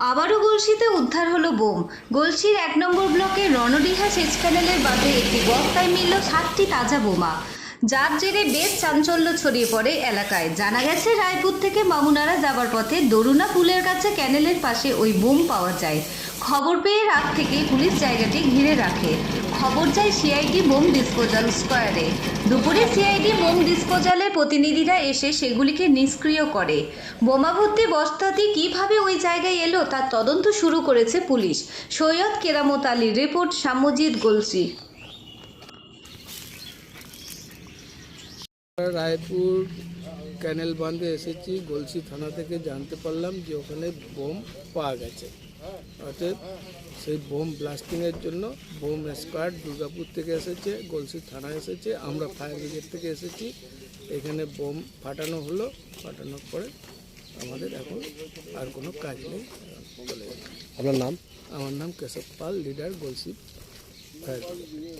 আবারও গলসিতে উদ্ধার হলো বোম। গলসির এক নম্বর ব্লকের রণডিহা সেচ ক্যানেলের বাঁধে একটি বস্তায় মিলল সাতটি তাজা বোমা। যার জেরে বেশ চাঞ্চল্য ছড়িয়ে পড়ে এলাকায়। জানা গেছে, রায়পুর থেকে মামুনারা যাবার পথে দরুনা পুলের কাছে ক্যানেলের পাশে ওই বোম পাওয়া যায়। খবর পেয়ে রাত থেকে পুলিশ জায়গাটি ঘিরে রাখে। খবর যায় সিআইডি বোম ডিসপোজাল স্কোয়ারে। দুপুরে সিআইডি বোম ডিসপোজালের প্রতিনিধিরা এসে সেগুলিকে নিষ্ক্রিয় করে। বোমা ভর্তি বস্তাটি কীভাবে ওই জায়গায় এলো তার তদন্ত শুরু করেছে পুলিশ। সৈয়দ কেরামত আলীর রিপোর্ট, সাম্যজিৎ গোলসি রায়পুর ক্যানেল বাঁধে এসেছি গলসি থানা থেকে জানতে পারলাম যে ওখানে বোম পাওয়া গেছে। অর্থাৎ সেই বোম ব্লাস্টিংয়ের জন্য বোম স্কোয়াড দুর্গাপুর থেকে এসেছে গলসি থানা এসেছে আমরা ফায়ার ব্রিগেড থেকে এসেছি। এখানে বোম ফাটানো হলো ফাটানোর পরে আমাদের এখন আর কোনো কাজ নেই। চলে আপনার নাম? আমার নাম Keshab Pal leader Galsi fire brigade.